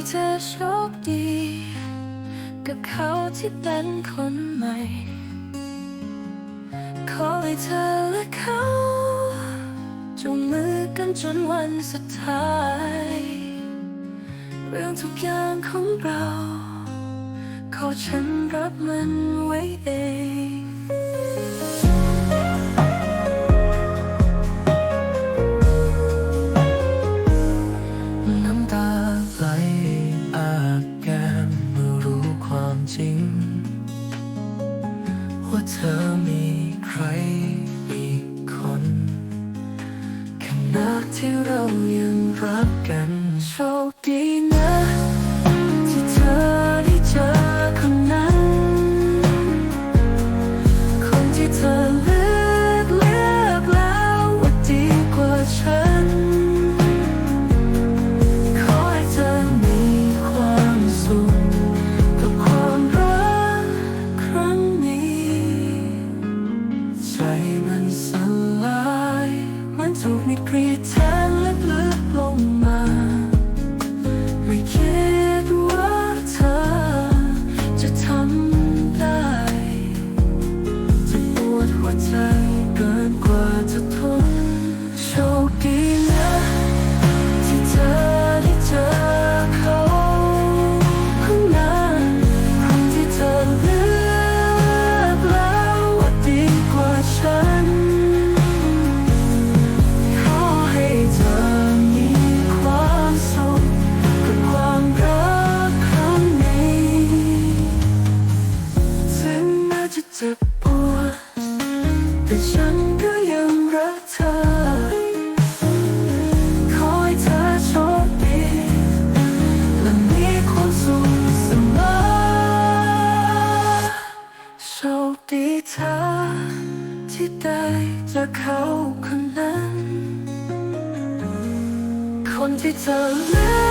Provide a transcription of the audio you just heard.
ให้เธอโชคดี กับเขาที่เป็นคนใหม่ ขอให้เธอและเขาจูงมือกันจนวันสุดท้าย เรื่องทุกอย่างของเรา ขอฉันรับมันไว้เอง จริง ว่าเธอมีใครอีกคนขณะที่เรายังรักกันโชคดี จะเจ็บปวดแต่ฉันก็ยังรักเธอขอให้เธอโชคดีและมีความสุขเสมอโชคดีเธอที่ได้เจอเขาคนนั้น คนที่เธอเลือก